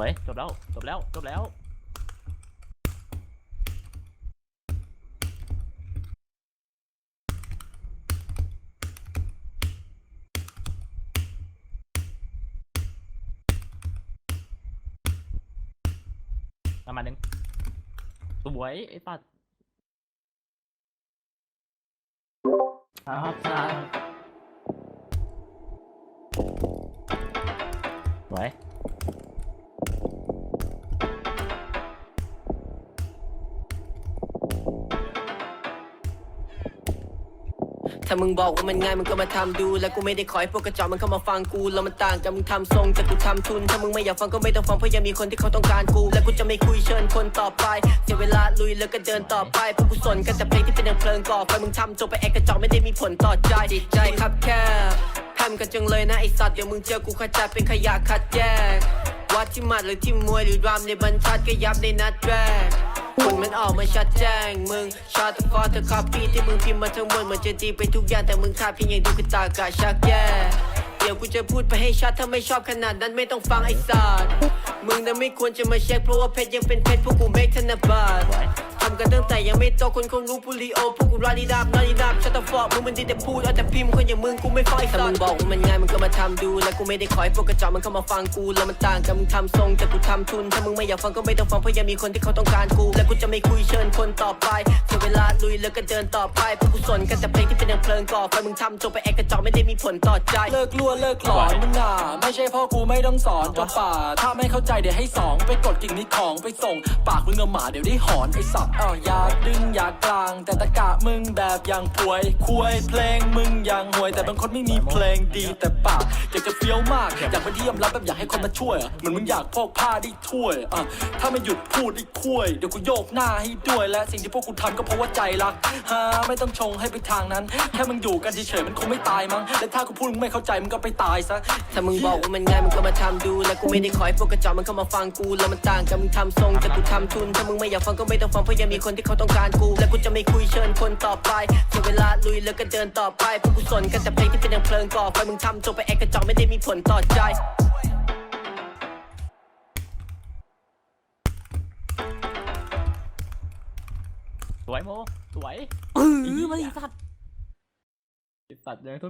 สวยจบแล้วจบแล้วจบแล้วประมาณนึงสวยไอ้ปัดครับสวย ถ้ามึงบอกว่ามันง่ายมึงก็มาทำดู แล้วกูไม่ได้ขอให้พวกกระจอกมันเข้ามาฟังกูแล้วมันต่างกันมึงทำทรงแต่กูทำทุน ถ้ามึงไม่อยากฟังก็ไม่ต้องฟังเพราะยังมีคนที่เขาต้องการกู และกูจะไม่คุยเชิญคนต่อไป เสียเวลาลุยแล้วก็เดินต่อไปพราะกูสนกันแต่เพลงที่เป็นดังเพลิงก่อไฟมึงทำจบไปแอกกระจอกไม่ได้มีผลต่อใจจิตใจครับแค่ทำกันจังเลยนะไอสัตว์เดี๋ยวมึงเจอกูขจัดเป็นขยะคัดแยกวัดที่หมัดหรือที่มวยหรือรามในบรรทัดก็ยับในนัดแรก ผลมันออกมาชัดแจ้งมึงชอตฟอร์เธอคอปปี้ที่มึงพิมพ์มาทั้งหมดเหมือนจะดีไปทุกอย่างแต่มึงขาดเพียงอย่างเดียวคือตากะชักแย่เดี๋ยวกูจะพูดไปให้ชัดถ้าไม่ชอบขนาดนั้นไม่ต้องฟังไอ้สัตว์มึงน่ะไม่ควรจะมาเช็คเพราะว่าเพชรยังเป็นเพชรพวกกูเมคธนบัตรำกันตั้งแต่ยังไม่โตคนคงรู้ปุริโอพวกกูราดีดาบราดีดาบชัตฟอร์มึงมันดีแต่พูดเอาแต่พิมพ์คนอย่างมึงกูไม่ฟังไอ้สัตว์ถ้ามึงบอกว่ามันง่ายมึงก็มาทำดูแล้วกูไม่ได้ขอให้พวกกระจอกมันเข้ามาฟังกูแล้วมันต่างกันมึงทำทรงแต่กูทำทุนถ้ามึงไม่อยากฟังก็ไม่ต้องฟังเพราะยังมีคนที่เขาต้องการกูและกูจะไม่คุยเชิญคนต่อไปเสียเวลาลุยแล้วก็เดินต่อไปเพราะกูสนกันแต่เพลงที่เป็นดังเพลิงก่อไฟมึงทำจบไปแอกกระจอกไม่ได้มีผลต่อใจเลิกลัวเลิกหลอนมึงอะไม่ใช่พ่อกูไม่ต้องสอนตัวป่าถ้าไม่เข้าใจเดี๋ยวให้สองไปกดกิ่งนี้ของไปส่ง ปากมึงเอาหมาเดี๋ยวได้หอนไอสัตว์อ้าวอยากดึงอยากกลาง แต่ตะกะมึงแบบอย่างป่วยคุยเพลงมึงอย่างห่วย แต่บางคนไม่มีเพลงดีแต่ปากอยากจะเฟี้ยวมาก อยากเป็นที่ยอมรับแบบอยากให้คนมาช่วยอะเหมือนมึงอยากพอกผ้าได้ถ้วยอะถ้าไม่หยุดพูดได้คุยเดี๋ยวกูโยกหน้าให้ด้วยและสิ่งที่พวกกูทำก็เพราะว่าใจรักฮะไม่ต้องชงให้ไปทางนั้น แค่มึงอยู่กันเฉยๆมันคงไม่ตายมั้งและถ้ากูพูดมึงไม่เข้าใจมึงก็ไปตายซะ ถ้ามึงบอกว่ามันง่ายมึงก็มาทำดู แล้วกูไม่ได้ขอให้พวกกระจอกมันเข้ามาฟังกู แล้วมันต่างกันมึงทำทรงแต่กูทำทุน ถ้ามึงไม่อยากฟังก็ไม่ต้องฟังเพราะยังมีคนที่เขาต้องการกู และกูจะไม่คุยเชิญคนต่อไปเสียเวลาลุยแล้วก็เดินต่อไปเพราะกูสนกันแต่เพลงที่เป็นดังเพลิงก่อไฟมึงทำจบไปแอกกระจอกไม่ได้มีผลต่อใจสวยโมสวยเออมาดิสัตว์ไอ้สัตว์ยัง